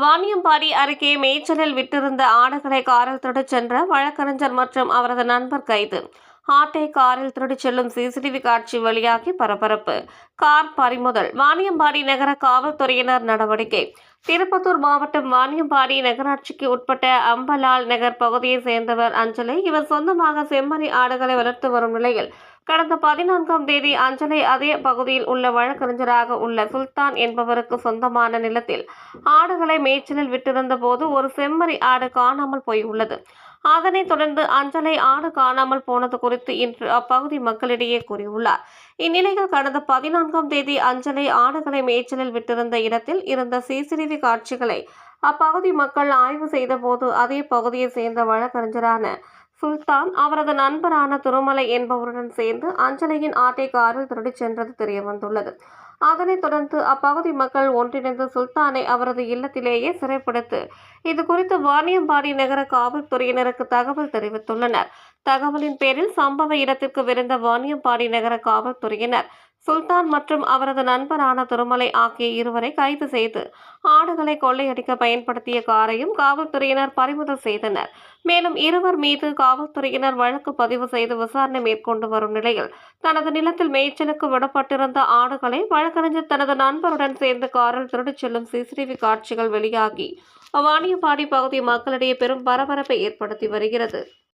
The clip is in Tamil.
வாணியம்பாடி அருகே மேய்ச்சலில் விட்டிருந்த ஆடுகளை காரில் திருடிச் சென்ற வழக்கறிஞர் மற்றும் அவரது நண்பர் கைது. ஆட்டை காரில் திருடிச் செல்லும் சிசிடிவி காட்சி வெளியாகி பரபரப்பு. கார் பறிமுதல். வாணியம்பாடி நகர காவல்துறையினர் நடவடிக்கை. திருப்பத்தூர் மாவட்டம் வாணியம்பாடி நகராட்சிக்கு உட்பட்ட அம்பலால் நகர் பகுதியைச் சேர்ந்தவர் அஞ்சலை. இவர் சொந்தமாக செம்மறி ஆடுகளை வளர்த்து வரும் நிலையில் கடந்த பதினான்காம் தேதி அஞ்சலை அதே பகுதியில் உள்ள வழக்கறிஞராக உள்ள சுல்தான் என்பவருக்கு சொந்தமான நிலத்தில் ஆடுகளை மேய்ச்சலில் விட்டிருந்த போது ஒரு செம்மறி ஆடு காணாமல் போயுள்ளது. அதனைத் தொடர்ந்து அஞ்சலை ஆடு காணாமல் போனது குறித்து இன்று அப்பகுதி மக்களிடையே கூறியுள்ளார். இந்நிலையில் கடந்த பதினான்காம் தேதி அஞ்சலை ஆடுகளை மேய்ச்சலில் விட்டிருந்த இடத்தில் இருந்த சிசிடிவி காட்சிகளை அப்பகுதி மக்கள் ஆய்வு செய்தபோது அதே பகுதியை சேர்ந்த வழக்கறிஞரான சுல்தான் அவரது நண்பரான திருமலை என்பவருடன் சேர்ந்து அஞ்சலியின் ஆட்டை காரில் திருடிச் சென்றது தெரியவந்துள்ளது அதனைத் தொடர்ந்து அப்பகுதி மக்கள் ஒன்றிணைந்து சுல்தானை அவரது இல்லத்திலேயே சிறைப்பிடித்து இது குறித்து வாணியம்பாடி நகர காவல்துறையினருக்கு தகவல் தெரிவித்துள்ளனர். தகவலின் பேரில் சம்பவ இடத்திற்கு விரைந்த வாணியம்பாடி நகர காவல்துறையினர் சுல்தான் மற்றும் அவரது நண்பரான திருமலை ஆகிய இருவரை கைது செய்து ஆடுகளை கொள்ளையடிக்க பயன்படுத்திய காரையும் காவல்துறையினர் பறிமுதல் செய்தனர். மேலும் இருவர் மீது காவல்துறையினர் வழக்கு பதிவு செய்து விசாரணை மேற்கொண்டு வரும் நிலையில் தனது நிலத்தில் மேய்ச்சலுக்கு விடப்பட்டிருந்த ஆடுகளை வழக்கறிஞர் தனது நண்பருடன் சேர்ந்து காரில் திருடிச் செல்லும் சிசிடிவி காட்சிகள் வெளியாகி வாணியம்பாடி பகுதி மக்களிடையே பெரும் பரபரப்பை ஏற்படுத்தி வருகிறது.